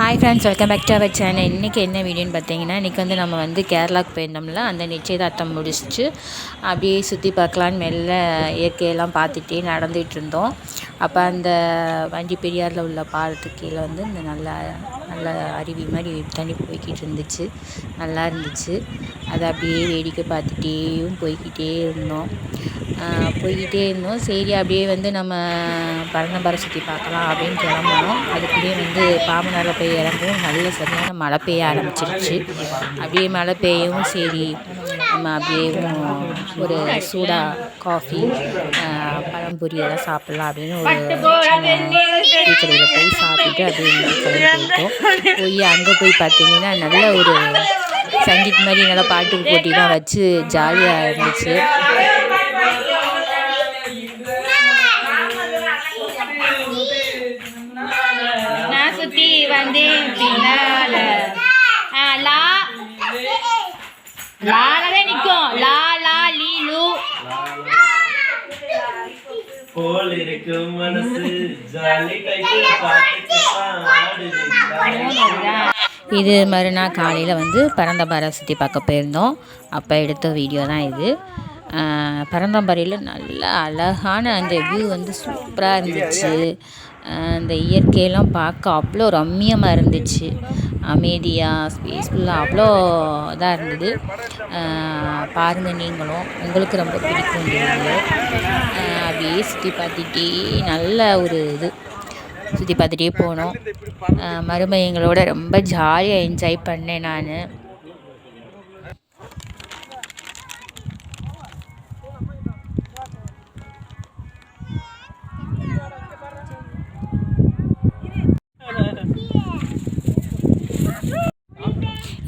Hi friends welcome back to our channel இன்றைக்கி என்ன வீடியோன்னு பார்த்தீங்கன்னா இன்றைக்கி வந்து நம்ம வந்து கேரளாவுக்கு போயிருந்தோம்ல அந்த நிச்சயதார்த்தம் முடிச்சுட்டு அப்படியே சுற்றி பார்க்கலான்னு மெல்ல இயற்கையெல்லாம் பார்த்துட்டே நடந்துகிட்டு இருந்தோம். அப்போ அந்த வண்டி பெரியாரில் உள்ள பாலத்துக்கு கீழே வந்து இந்த நல்ல நல்ல அருவி மாதிரி தண்ணி போய்கிட்டு இருந்துச்சு. நல்லா இருந்துச்சு. அதை அப்படியே வேடிக்கை பார்த்துட்டேயும் போய்கிட்டே இருந்தோம். போய்கிட்டே இருந்தோம். சரி அப்படியே வந்து நம்ம பரணம்பரை சுற்றி பார்க்கலாம் அப்படின்னு கிளம்புனோம். அதுக்குள்ளேயே வந்து பாமனாரில் போய் இறங்கவும். நல்ல சரியான மழை பெய்ய ஆரம்பிச்சிருச்சு. அப்படியே மழை பெய்யவும் சரி நம்ம அப்படியே ஒரு சூடாக காஃபி பழம்பொரி எல்லாம் சாப்பிட்லாம் அப்படின்னு ஒரு கடையில் போய் சாப்பிட்டுட்டு அப்படியே போயிட்டோம். போய் அங்கே போய் பார்த்தீங்கன்னா நல்ல ஒரு சங்கீத் மாதிரி நல்லா பாட்டு போட்டிலாம் வச்சு ஜாலியாக இருந்துச்சு. வந்தேன் பின்னால. லா. லாலவே நிக்கும். லா லா லீ லூ. போல் இருக்கும் மனசு ஜாலி பாட்டு ஆடுது இது மறுநாள் காலையில் வந்து பரந்தம்பாறை சுற்றி பார்க்க போயிருந்தோம். அப்போ எடுத்த வீடியோ தான் இது. பரந்தாம்பாறையில் நல்ல அழகான அந்த வியூ வந்து சூப்பராக இருந்துச்சு. அந்த இயற்கையெல்லாம் பார்க்க அவ்வளோ ரம்மியமாக இருந்துச்சு. அமைதியாக ஸ்பேஸ்ஃபுல்லாக அவ்வளோ இதாக இருந்தது. பாருங்கள் நீங்களும். உங்களுக்கு ரொம்ப பிடிக்கும் அப்படியே சுற்றி பார்த்துட்டே நல்ல ஒரு இது. சுற்றி பார்த்துட்டே போனோம். மருமையங்களோட ரொம்ப ஜாலியாக என்ஜாய் பண்ணேன் நான்.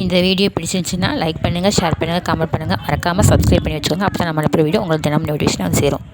இந்த வீடியோ பிடிச்சிருந்துச்சுன்னா லைக் பண்ணுங்கள் ஷேர் பண்ணுங்கள் கமெண்ட் பண்ணுங்கள் மறக்காமல் சப்ஸ்கிரைப் பண்ணி வச்சுக்கோங்க. அப்போ தான் நம்ம அனுப்புகிற வீடியோ உங்களுக்கு தினம் நோட்டிஃபிகேஷன் வந்து சேரும்.